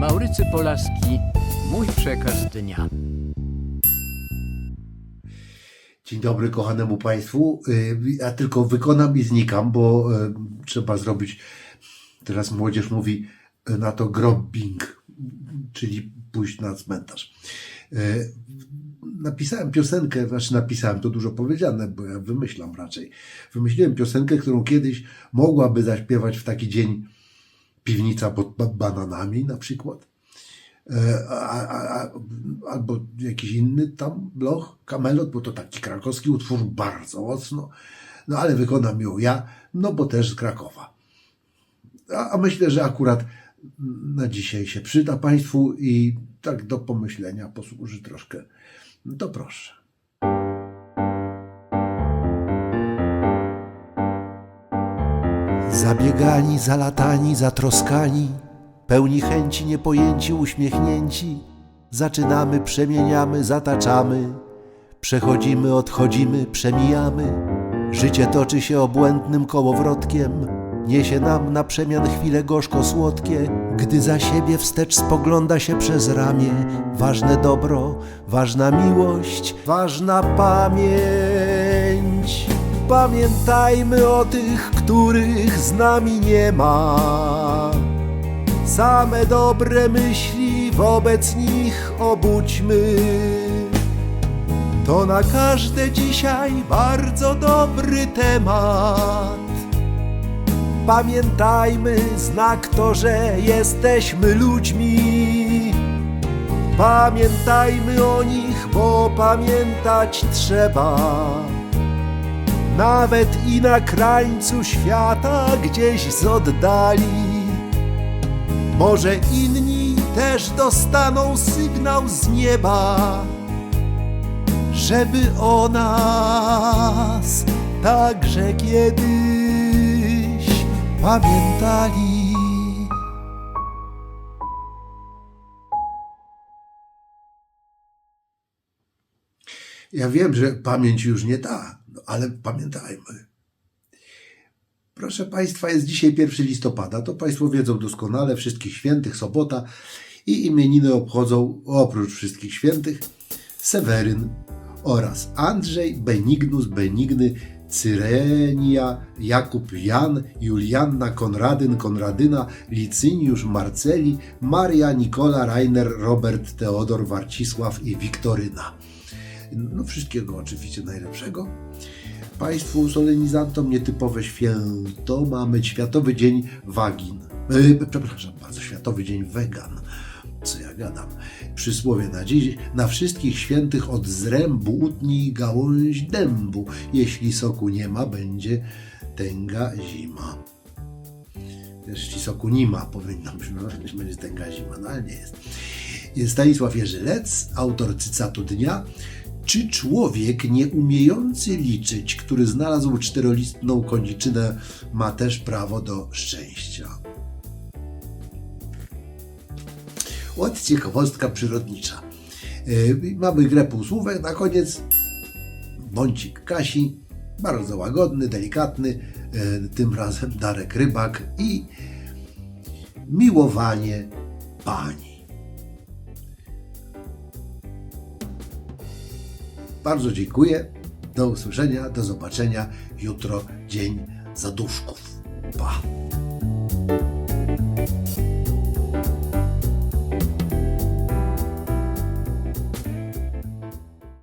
Maurycy Polaski, mój przekaz dnia. Dzień dobry kochanemu Państwu. Y, Ja tylko wykonam i znikam, bo y, trzeba zrobić, teraz młodzież mówi y, na to grobbing, czyli pójść na cmentarz. Napisałem piosenkę, znaczy napisałem, to dużo powiedziane, bo ja wymyślam raczej. Wymyśliłem piosenkę, którą kiedyś mogłaby zaśpiewać w taki dzień piwnica pod ba- bananami na przykład. E, a, a, a, albo jakiś inny tam bloch, kamelot, bo to taki krakowski utwór bardzo mocno, no ale wykonam ją ja, no bo też z Krakowa. A, a myślę, że akurat na dzisiaj się przyda Państwu i tak do pomyślenia posłuży troszkę. No to proszę. Zabiegani, zalatani, zatroskani, pełni chęci, niepojęci, uśmiechnięci. Zaczynamy, przemieniamy, zataczamy, przechodzimy, odchodzimy, przemijamy. Życie toczy się obłędnym kołowrotkiem, niesie nam na przemian chwile gorzko-słodkie. Gdy za siebie wstecz spogląda się przez ramię, ważne dobro, ważna miłość, ważna pamięć. Pamiętajmy o tych, których z nami nie ma. Same dobre myśli wobec nich obudźmy. To na każde dzisiaj bardzo dobry temat. Pamiętajmy znak to, że jesteśmy ludźmi. Pamiętajmy o nich, bo pamiętać trzeba. Nawet i na krańcu świata gdzieś z oddali. Może inni też dostaną sygnał z nieba, żeby o nas także kiedyś pamiętali. Ja wiem, że pamięć już nie ta, no, ale pamiętajmy. Proszę Państwa, jest dzisiaj 1 listopada. To Państwo wiedzą doskonale, wszystkich świętych, sobota i imieniny obchodzą oprócz wszystkich świętych Seweryn oraz Andrzej, Benignus, Benigny, Cyrenia, Jakub, Jan, Julianna, Konradyn, Konradyna, Licyniusz, Marceli, Maria, Nikola, Rainer, Robert, Teodor, Warcisław i Wiktoryna. No wszystkiego oczywiście najlepszego. Państwu solenizantom nietypowe święto mamy Światowy Dzień Wagin. E, przepraszam bardzo, Światowy Dzień Wegan. Co ja gadam? Przysłowie na dziś, na wszystkich świętych od zrębu utnij gałąź dębu. Jeśli soku nie ma, będzie tęga zima. Jeśli soku nie ma, powinno no, będzie tęga zima, no ale nie jest. Jest Stanisław Jerzylec, autor cytatu dnia. Czy człowiek nieumiejący liczyć, który znalazł czterolistną koniczynę, ma też prawo do szczęścia? Od ciekawostka przyrodnicza. Yy, mamy grę półsłówek. Na koniec bącik Kasi. Bardzo łagodny, delikatny. Yy, tym razem Darek Rybak i miłowanie pani. Bardzo dziękuję. Do usłyszenia, do zobaczenia jutro, dzień zaduszków. Pa!